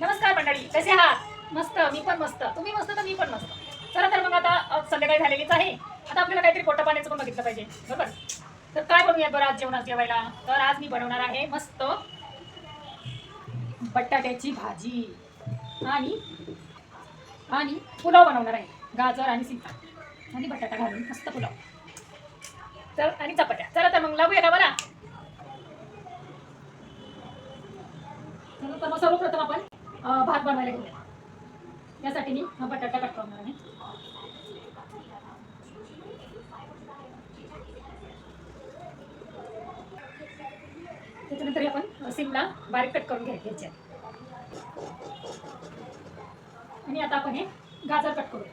नमस्कार मंडळी कसे आहात? मस्त मी पण मस्त. तुम्ही मस्त तर मी पण मस्त. चला तर मग आता संध्याकाळी झालेलीच आहे. आता आपल्याला काहीतरी पोटा पाण्याचं पण बघितलं पाहिजे बरोबर? तर काय बनवूया बरं आज जेवणात जेवायला? तर आज मी बनवणार आहे मस्त बटाट्याची भाजी. आणि आणि पुलाव बनवणार आहे. गाजर आणि सीता आणि बटाटा घालून मस्त पुलाव. तर आणि चपात्या. चला तर मग लावूया का बरा? तर मग सर्वप्रथम आपण भात बनवायला घेऊया. यासाठी मी हा बटाटा कट करणार आहे. त्याच्यानंतर आपण सिमला बारीक कट करून घ्यायचे आणि आता आपण हे गाजर कट करूया.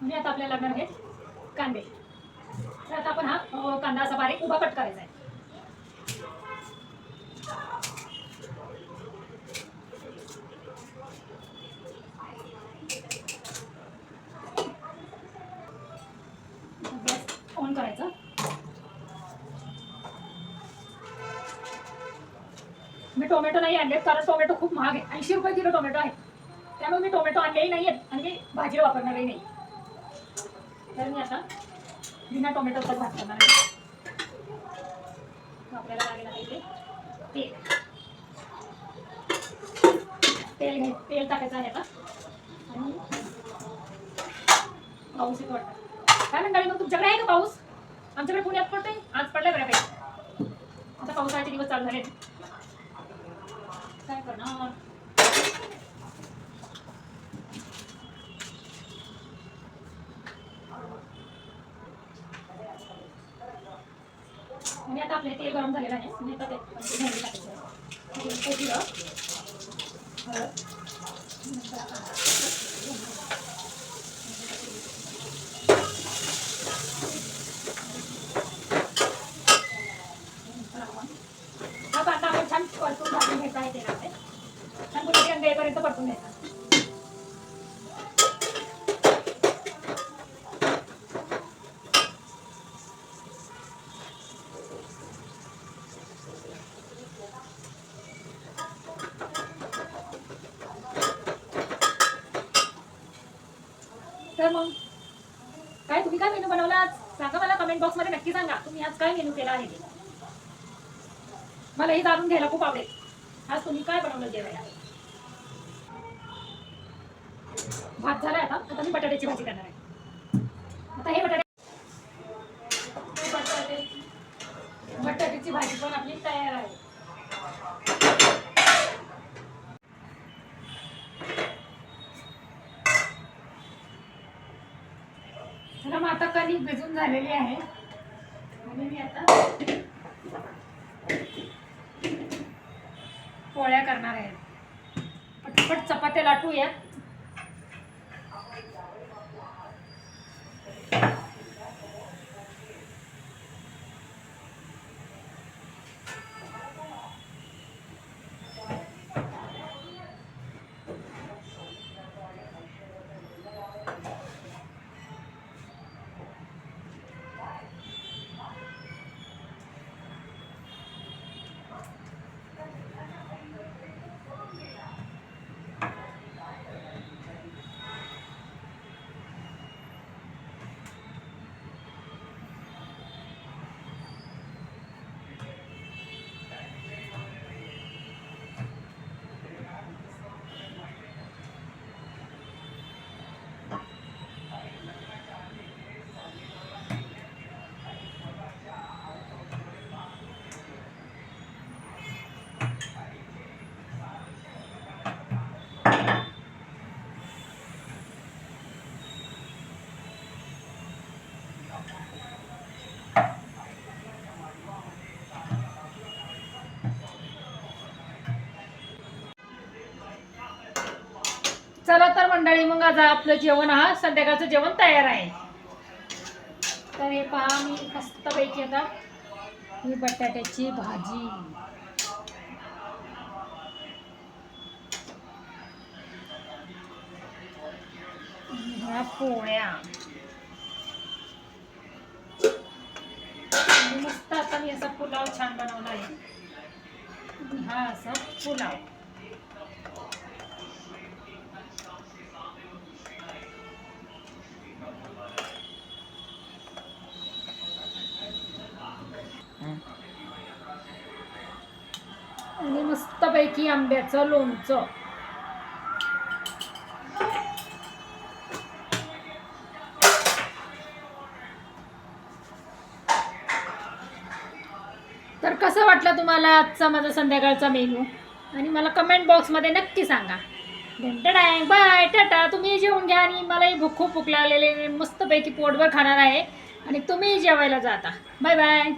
म्हणजे आता आपल्याला लागणार आहेत कांदे. तर आता आपण हा कांदा असा बारीक उभा कट करायचा आहे. ऑन करायचा. मी टोमॅटो नाही आणले कारण टोमॅटो खूप महाग आहे. ऐंशी रुपये किलो टोमॅटो आहे. त्यामुळे मी टोमॅटो आणलेही नाही आहेत आणि मी भाजीला वापरणारही नाही. तर मी आता बिना टोमॅटोचाच भात करणार आहे. आपल्याला लागेल पाहिजे ते तेल. तेल घे तेल टाकायचं आहे आता. आणि पाऊस येतो वाटतं. काय म्हणता मग तुमच्याकडे आहे का पाऊस? आमच्याकडे पुण्यात पडतोय आज पडलाय बऱ्यापैकी. आता पावसाळ्याचे दिवस चालू झाले काय करणार? आता आपले तेल गरम झालेलं आहे. ते आहे. जिरं, आता आपण हा कांदा आपण छान परतून भाजून घ्यायचा आहे तेलामध्ये. छान गुलाबी रंग येईपर्यंत परतून घ्यायचा. मेनू बनवला आज? सांगा मला कमेंट बॉक्समध्ये नक्की सांगा. तुम्ही आज काय मेनू केला आहे? मला हे जाणून घ्यायला खूप आवडेल. आज तुम्ही काय बनवलं जेवायला? भात झाला आता. आता मी बटाट्याची भाजी करणार आहे आता हे बटाटे बटाटे बटाट्याची भाजी पण आपली तयार आहे तर मग आता कणिक भिजून झालेली आहे. आणि मी आता पोळ्या करणार आहे. पटपट चपात्या लाटूया. चला तर मंडळी मग आज आपलं जेवण हा संध्याकाळचं जेवण तयार आहे. तर हे पहा मी मस्तपैकी आता ही बटाट्याची भाजी. ह्या पोळ्या. मस्त आता मी असा पुलाव छान बनवला आहे. हा असा पुलाव. मस्तपैकी आंब्याचं लोणचं. तर कसं वाटलं तुम्हाला आजचा माझा संध्याकाळचा मेनू आणि मला कमेंट बॉक्समध्ये नक्की सांगा. डॅङ बाय टाटा. तुम्ही जेवून घ्या आणि मलाही भूक खूप भूक लागलेली मस्तपैकी पोटभर खाणार आहे. आणि तुम्ही जेवायला जाता. Bye bye.